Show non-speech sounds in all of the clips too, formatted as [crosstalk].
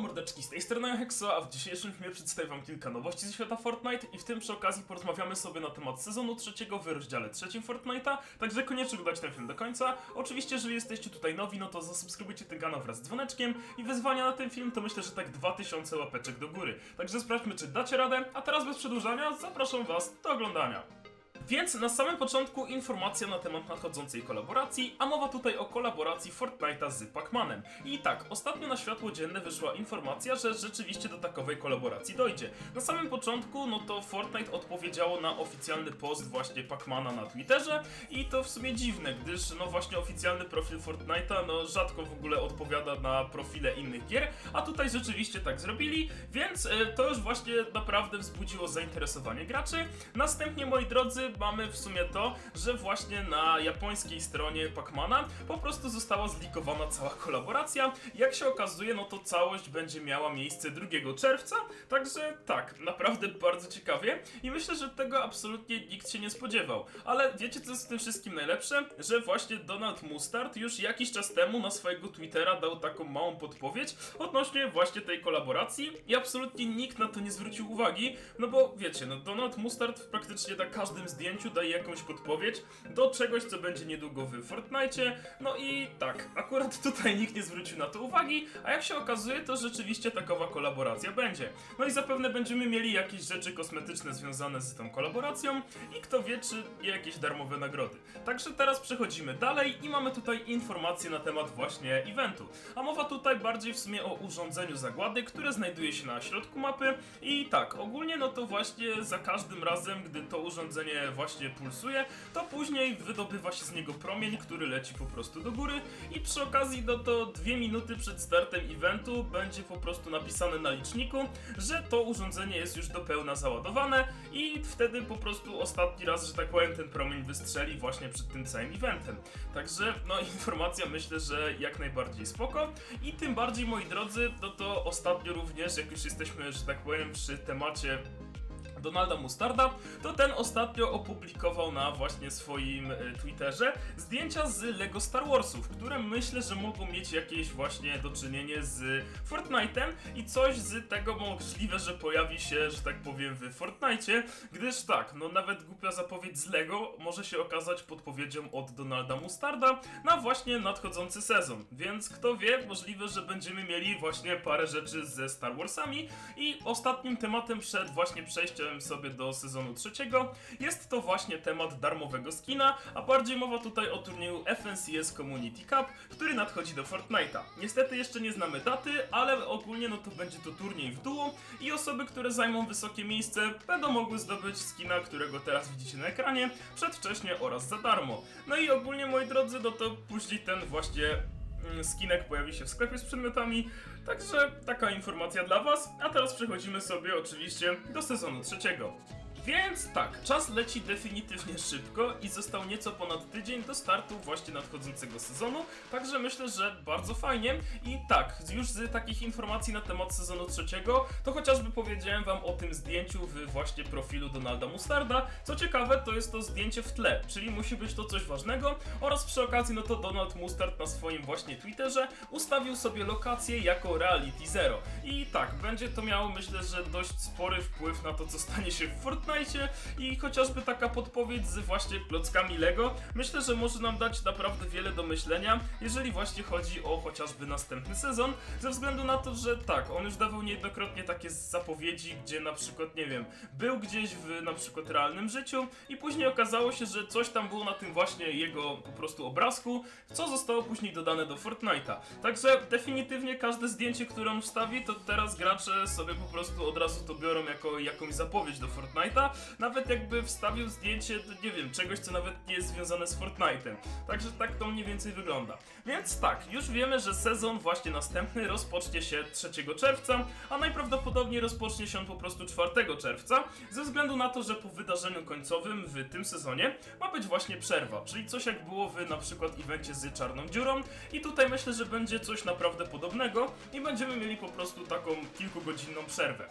mordeczki, z tej strony Hexo, a w dzisiejszym filmie przedstawię wam kilka nowości ze świata Fortnite i w tym przy okazji porozmawiamy sobie na temat sezonu trzeciego w rozdziale trzecim Fortnite'a, także koniecznie oglądać ten film do końca. Oczywiście, jeżeli jesteście tutaj nowi, no to zasubskrybujcie ten kanał wraz z dzwoneczkiem i wyzwania na ten film to myślę, że tak 2000 łapeczek do góry. Także sprawdźmy, czy dacie radę, a teraz bez przedłużania zapraszam was do oglądania. Więc na samym początku informacja na temat nadchodzącej kolaboracji, a mowa tutaj o kolaboracji Fortnite'a z Pac-Manem. I tak, ostatnio na światło dzienne wyszła informacja, że rzeczywiście do takowej kolaboracji dojdzie. Na samym początku, no to Fortnite odpowiedziało na oficjalny post właśnie Pac-Mana na Twitterze i to w sumie dziwne, gdyż no właśnie oficjalny profil Fortnite'a no rzadko w ogóle odpowiada na profile innych gier, a tutaj rzeczywiście tak zrobili, więc e, to już właśnie naprawdę wzbudziło zainteresowanie graczy. Następnie, moi drodzy, mamy w sumie to, że właśnie na japońskiej stronie Pacmana po prostu została zlikowana cała kolaboracja. Jak się okazuje, no to całość będzie miała miejsce 2 czerwca, także tak, naprawdę bardzo ciekawie i myślę, że tego absolutnie nikt się nie spodziewał. Ale wiecie co jest w tym wszystkim najlepsze? Że właśnie Donald Mustard już jakiś czas temu na swojego Twittera dał taką małą podpowiedź odnośnie właśnie tej kolaboracji i absolutnie nikt na to nie zwrócił uwagi, no bo wiecie, no Donald Mustard praktycznie na każdym zdjęciu daje jakąś podpowiedź do czegoś, co będzie niedługo w Fortnite. No i tak, akurat [laughs] tutaj nikt nie zwrócił na to uwagi, a jak się okazuje, to rzeczywiście takowa kolaboracja będzie. No i zapewne będziemy mieli jakieś rzeczy kosmetyczne związane z tą kolaboracją i kto wie, czy jakieś darmowe nagrody. Także teraz przechodzimy dalej i mamy tutaj informacje na temat właśnie eventu. A mowa tutaj bardziej w sumie o urządzeniu zagłady, które znajduje się na środku mapy i tak, ogólnie no to właśnie za każdym razem, gdy to urządzenie właśnie pulsuje, to później wydobywa się z niego promień, który leci po prostu do góry i przy okazji no to dwie minuty przed startem eventu będzie po prostu napisane na liczniku, że to urządzenie jest już do pełna załadowane i wtedy po prostu ostatni raz, że tak powiem, ten promień wystrzeli właśnie przed tym całym eventem. Także no [laughs] informacja myślę, że jak najbardziej spoko i tym bardziej moi drodzy, no to ostatnio również, jak już jesteśmy, że tak powiem, przy temacie Donalda Mustarda, to ten ostatnio opublikował na właśnie swoim e, Twitterze zdjęcia z Lego Star Warsów, które myślę, że mogą mieć jakieś właśnie do czynienia z Fortnite'em i coś z tego możliwe, że pojawi się, że tak powiem, w Fortnite, gdyż tak, no nawet głupia zapowiedź z Lego może się okazać podpowiedzią od Donalda Mustarda na właśnie nadchodzący sezon, więc kto wie, możliwe, że będziemy mieli właśnie parę rzeczy ze Star Warsami i ostatnim tematem przed właśnie przejściem sobie do sezonu trzeciego jest to właśnie temat darmowego skina, a bardziej mowa tutaj o turnieju FNCS Community Cup, który nadchodzi do Fortnite'a. Niestety jeszcze nie znamy daty, ale ogólnie no to będzie to turniej w duo i osoby, które zajmą wysokie miejsce będą mogły zdobyć skina, którego teraz widzicie na ekranie, przedwcześnie oraz za darmo. No i ogólnie moi drodzy, no to później ten właśnie skinek pojawi się w sklepie z przedmiotami, także taka informacja dla Was. A teraz przechodzimy sobie oczywiście do sezonu trzeciego. Więc tak, czas leci definitywnie szybko i został nieco ponad tydzień do startu właśnie nadchodzącego sezonu, także myślę, że bardzo fajnie. I tak, już z takich informacji na temat sezonu trzeciego, to chociażby powiedziałem wam o tym zdjęciu w właśnie profilu Donalda Mustarda. Co ciekawe, to jest to zdjęcie w tle, czyli musi być to coś ważnego oraz przy okazji, no to Donald Mustard na swoim właśnie Twitterze ustawił sobie lokację jako Reality Zero. I tak, będzie to miało myślę, że dość spory wpływ na to, co stanie się w Fortnite i chociażby taka podpowiedź z właśnie klockami Lego, myślę, że może nam dać naprawdę wiele do myślenia, jeżeli właśnie chodzi o chociażby następny sezon, ze względu na to, że tak, on już dawał niejednokrotnie takie zapowiedzi, gdzie na przykład, nie wiem, był gdzieś w na przykład realnym życiu i później okazało się, że coś tam było na tym właśnie jego po prostu obrazku, co zostało później dodane do Fortnite'a. Także definitywnie każde zdjęcie, które on wstawi, to teraz gracze sobie po prostu od razu to biorą jako jakąś zapowiedź do Fortnite'a, nawet jakby wstawił zdjęcie, nie wiem, czegoś, co nawet nie jest związane z Fortnite'em. Także tak to mniej więcej wygląda. Więc tak, już wiemy, że sezon właśnie następny rozpocznie się 3 czerwca, a najprawdopodobniej rozpocznie się on po prostu 4 czerwca, ze względu na to, że po wydarzeniu końcowym w tym sezonie ma być właśnie przerwa, czyli coś jak było w na przykład evencie z Czarną Dziurą i tutaj myślę, że będzie coś naprawdę podobnego i będziemy mieli po prostu taką kilkugodzinną przerwę.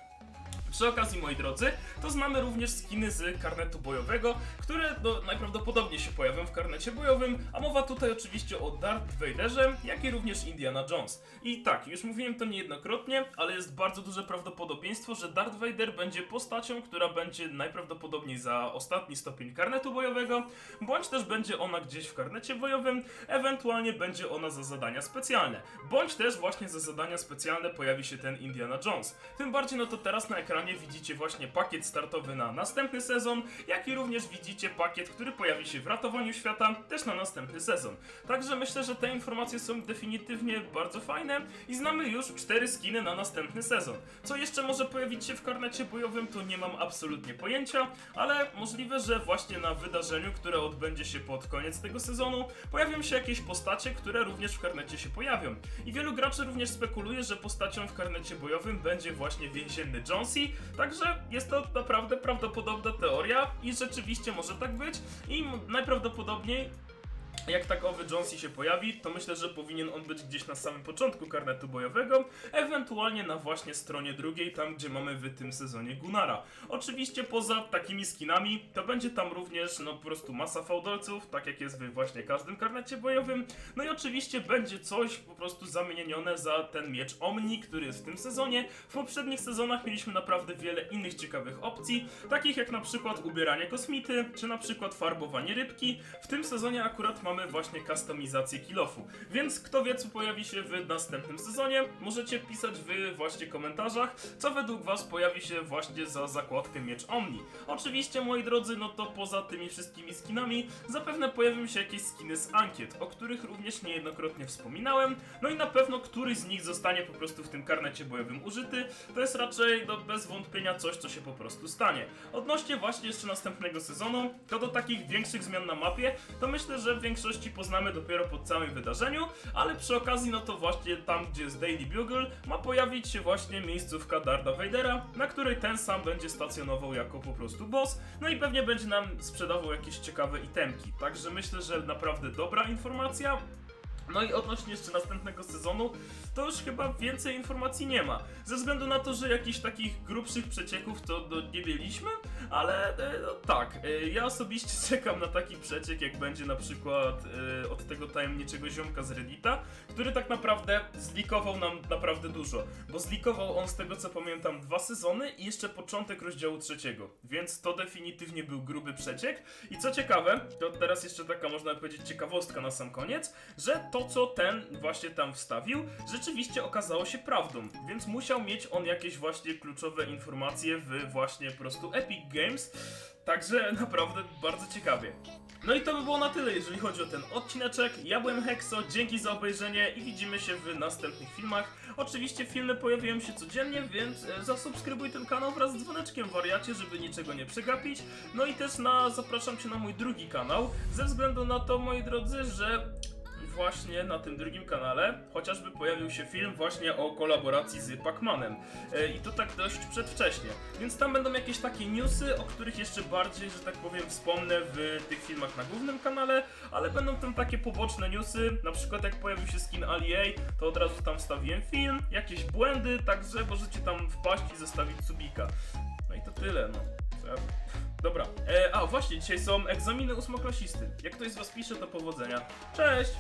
Przy okazji, moi drodzy, to znamy również skiny z karnetu bojowego, które no, najprawdopodobniej się pojawią w karnecie bojowym, a mowa tutaj oczywiście o Darth Vaderze, jak i również Indiana Jones. I tak, już mówiłem to niejednokrotnie, ale jest bardzo duże prawdopodobieństwo, że Darth Vader będzie postacią, która będzie najprawdopodobniej za ostatni stopień karnetu bojowego, bądź też będzie ona gdzieś w karnecie bojowym, ewentualnie będzie ona za zadania specjalne, bądź też właśnie za zadania specjalne pojawi się ten Indiana Jones. Tym bardziej no to teraz na ekranie widzicie właśnie pakiet startowy na następny sezon, jak i również widzicie pakiet, który pojawi się w ratowaniu świata też na następny sezon. Także myślę, że te informacje są definitywnie bardzo fajne i znamy już cztery skiny na następny sezon. Co jeszcze może pojawić się w karnecie bojowym, to nie mam absolutnie pojęcia, ale możliwe, że właśnie na wydarzeniu, które odbędzie się pod koniec tego sezonu, pojawią się jakieś postacie, które również w karnecie się pojawią. I wielu graczy również spekuluje, że postacią w karnecie bojowym będzie właśnie więzienny Jonesy, także jest to naprawdę prawdopodobna teoria i rzeczywiście może tak być i najprawdopodobniej jak takowy Jonesy się pojawi, to myślę, że powinien on być gdzieś na samym początku karnetu bojowego, ewentualnie na właśnie stronie drugiej, tam gdzie mamy w tym sezonie Gunara. Oczywiście poza takimi skinami, to będzie tam również no po prostu masa fałdolców, tak jak jest w właśnie każdym karnecie bojowym. No i oczywiście będzie coś po prostu zamienione za ten miecz Omni, który jest w tym sezonie. W poprzednich sezonach mieliśmy naprawdę wiele innych ciekawych opcji, takich jak na przykład ubieranie kosmity, czy na przykład farbowanie rybki. W tym sezonie akurat mamy właśnie kustomizację kilofu. Więc kto wie, co pojawi się w następnym sezonie, możecie pisać w właśnie komentarzach, co według was pojawi się właśnie za zakładkę Miecz Omni. Oczywiście, moi drodzy, no to poza tymi wszystkimi skinami, zapewne pojawią się jakieś skiny z ankiet, o których również niejednokrotnie wspominałem, no i na pewno któryś z nich zostanie po prostu w tym karnecie bojowym użyty. To jest raczej, no bez wątpienia, coś, co się po prostu stanie. Odnośnie właśnie jeszcze następnego sezonu, to do takich większych zmian na mapie, to myślę, że w większości poznamy dopiero po całym wydarzeniu, ale przy okazji, no to właśnie tam, gdzie jest Daily Bugle, ma pojawić się właśnie miejscówka Darda Vadera, na której ten sam będzie stacjonował jako po prostu boss, no i pewnie będzie nam sprzedawał jakieś ciekawe itemki. Także myślę, że naprawdę dobra informacja. No i odnośnie jeszcze następnego sezonu, to już chyba więcej informacji nie ma. Ze względu na to, że jakichś takich grubszych przecieków to nie mieliśmy, ale e, no, tak, e, ja osobiście [laughs] czekam na taki przeciek, jak będzie na przykład e, od tego tajemniczego ziomka z Reddita, który tak naprawdę zlikował nam naprawdę dużo, bo zlikował on z tego co pamiętam dwa sezony i jeszcze początek rozdziału trzeciego, więc to definitywnie był gruby przeciek. I co ciekawe, to teraz jeszcze taka można powiedzieć ciekawostka na sam koniec, że to co ten właśnie tam wstawił, rzeczywiście okazało się prawdą, więc musiał mieć on jakieś właśnie kluczowe informacje w właśnie prostu Epic Games. Także naprawdę bardzo ciekawie. No i to by było na tyle, jeżeli chodzi o ten odcineczek. Ja byłem Hexo, dzięki za obejrzenie i widzimy się w następnych filmach. Oczywiście filmy pojawiają się codziennie, więc e, zasubskrybuj ten kanał wraz z dzwoneczkiem wariacie, żeby niczego nie przegapić. No i też na, zapraszam cię na mój drugi kanał, ze względu na to, moi drodzy, że właśnie na tym drugim kanale chociażby pojawił się film właśnie o kolaboracji z Pacmanem. E, I to tak dość przedwcześnie. Więc tam będą jakieś takie newsy, o których jeszcze bardziej, że tak powiem, wspomnę w tych filmach na głównym kanale, ale będą tam takie poboczne newsy, na przykład jak pojawił się skin Ali, to od razu tam wstawiłem film, jakieś błędy, także możecie tam wpaść i zostawić subika. No i to tyle, no. Dobra, e, a właśnie, dzisiaj są egzaminy ósmoklasisty. Jak ktoś z was pisze, to powodzenia. Cześć!